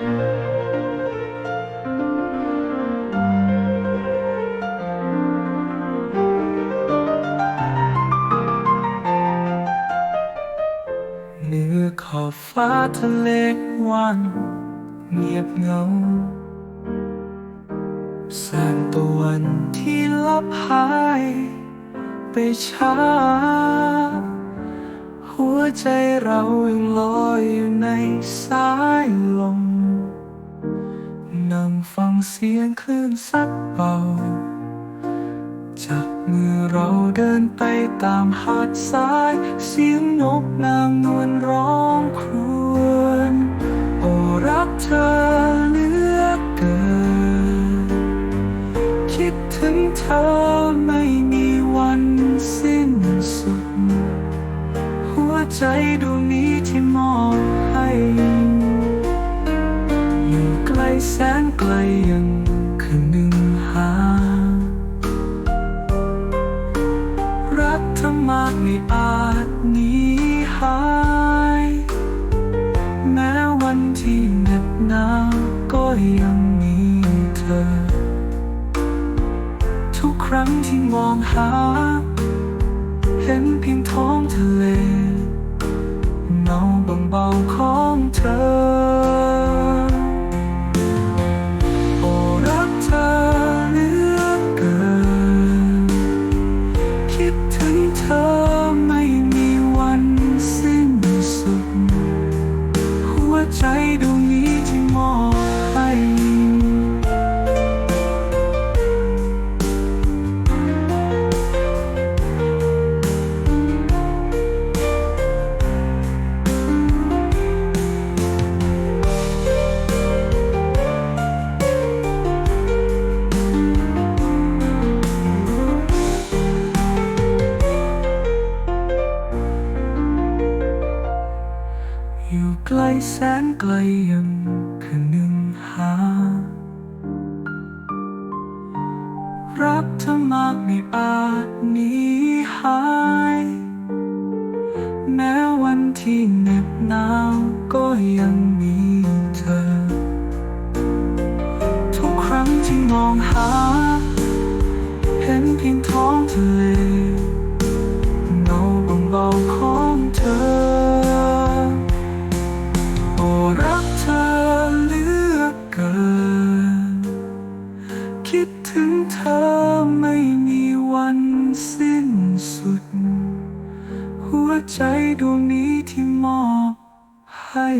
เหนือขอบฟ้าทะเลว่างเงียบเงาแสงตะวันที่ลับหายไปช้า หัวใจเรายังลอยอยู่ในสายลม สียงคลื่นซัดเบาจากเมื่อเราเดินไปตามหาดทราย เสียงนกนางนวลร้องครวญโอ้รักเธอเหลือเกิน คิดถึงเธอไม่มีวันสิ้นสุด หัวใจดวงนี้ที่มอบ แสนไกลยังคืนหนึ่งหา รักเธอมากไม่อาจหนีหาย แม้วันที่เหน็บหนาวก็ยังมีเธอ ทุกครั้งที่มองหา เห็นเพียงท้องเลเใจดวงนี้ที่มอง ไกลแสนไกลยังคืนหนึ่งหา รักเธอมากไม่อาจหนีหาย แม้วันที่เหน็บหนาวก็ยังมีเธอ ทุกครั้งที่มองหา เห็นเพียงท้องทะเล ไม่มีวันสิ้นสุด หัวใจดวงนี้ที่มอบให้